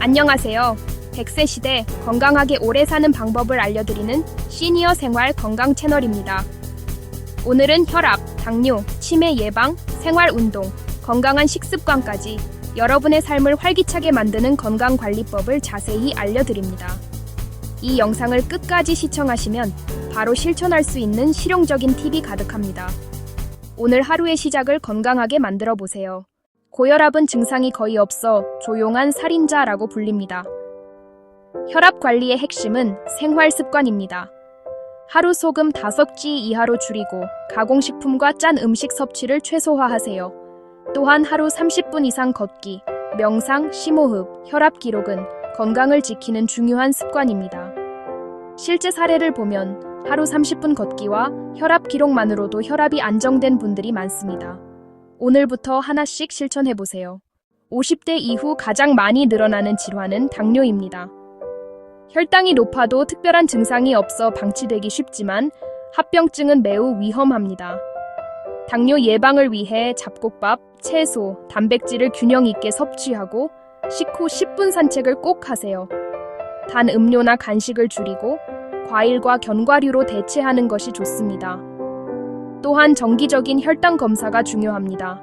안녕하세요. 100세 시대 건강하게 오래 사는 방법을 알려드리는 시니어 생활 건강 채널입니다. 오늘은 혈압, 당뇨, 치매 예방, 생활 운동, 건강한 식습관까지 여러분의 삶을 활기차게 만드는 건강관리법을 자세히 알려드립니다. 이 영상을 끝까지 시청하시면 바로 실천할 수 있는 실용적인 팁이 가득합니다. 오늘 하루의 시작을 건강하게 만들어 보세요. 고혈압은 증상이 거의 없어 조용한 살인자라고 불립니다. 혈압 관리의 핵심은 생활 습관입니다. 하루 소금 5찌 이하로 줄이고 가공식품과 짠 음식 섭취를 최소화하세요. 또한 하루 30분 이상 걷기, 명상, 심호흡, 혈압 기록은 건강을 지키는 중요한 습관입니다. 실제 사례를 보면 하루 30분 걷기와 혈압 기록만으로도 혈압이 안정된 분들이 많습니다. 오늘부터 하나씩 실천해 보세요. 50대 이후 가장 많이 늘어나는 질환은 당뇨입니다. 혈당이 높아도 특별한 증상이 없어 방치되기 쉽지만 합병증은 매우 위험합니다. 당뇨 예방을 위해 잡곡밥, 채소, 단백질을 균형 있게 섭취하고 식후 10분 산책을 꼭 하세요. 단 음료나 간식을 줄이고 과일과 견과류로 대체하는 것이 좋습니다. 또한 정기적인 혈당 검사가 중요합니다.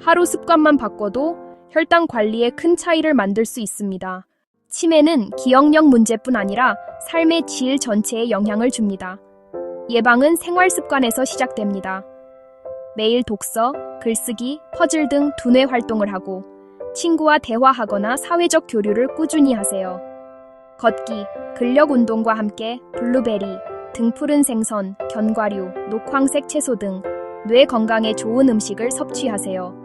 하루 습관만 바꿔도 혈당 관리에 큰 차이를 만들 수 있습니다. 치매는 기억력 문제뿐 아니라 삶의 질 전체에 영향을 줍니다. 예방은 생활 습관에서 시작됩니다. 매일 독서, 글쓰기, 퍼즐 등 두뇌 활동을 하고 친구와 대화하거나 사회적 교류를 꾸준히 하세요. 걷기, 근력 운동과 함께 블루베리, 등푸른 생선, 견과류, 녹황색 채소 등 뇌 건강에 좋은 음식을 섭취하세요.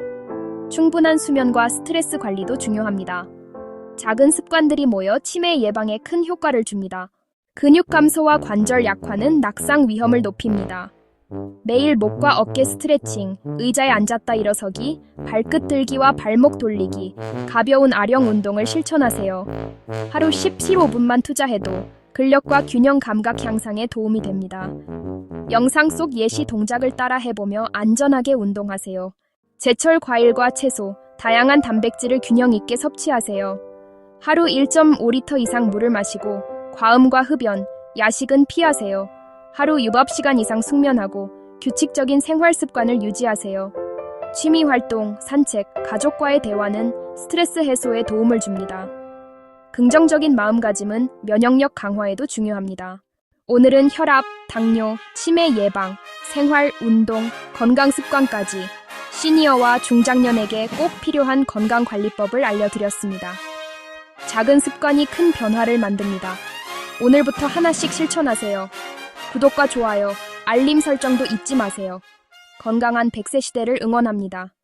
충분한 수면과 스트레스 관리도 중요합니다. 작은 습관들이 모여 치매 예방에 큰 효과를 줍니다. 근육 감소와 관절 약화는 낙상 위험을 높입니다. 매일 목과 어깨 스트레칭, 의자에 앉았다 일어서기, 발끝 들기와 발목 돌리기, 가벼운 아령 운동을 실천하세요. 하루 10, 15분만 투자해도 근력과 균형 감각 향상에 도움이 됩니다. 영상 속 예시 동작을 따라 해보며 안전하게 운동하세요. 제철 과일과 채소, 다양한 단백질을 균형 있게 섭취하세요. 하루 1.5리터 이상 물을 마시고 과음과 흡연, 야식은 피하세요. 하루 유법 시간 이상 숙면하고 규칙적인 생활 습관을 유지하세요. 취미 활동, 산책, 가족과의 대화는 스트레스 해소에 도움을 줍니다. 긍정적인 마음가짐은 면역력 강화에도 중요합니다. 오늘은 혈압, 당뇨, 치매 예방, 생활, 운동, 건강 습관까지 시니어와 중장년에게 꼭 필요한 건강관리법을 알려드렸습니다. 작은 습관이 큰 변화를 만듭니다. 오늘부터 하나씩 실천하세요. 구독과 좋아요, 알림 설정도 잊지 마세요. 건강한 100세 시대를 응원합니다.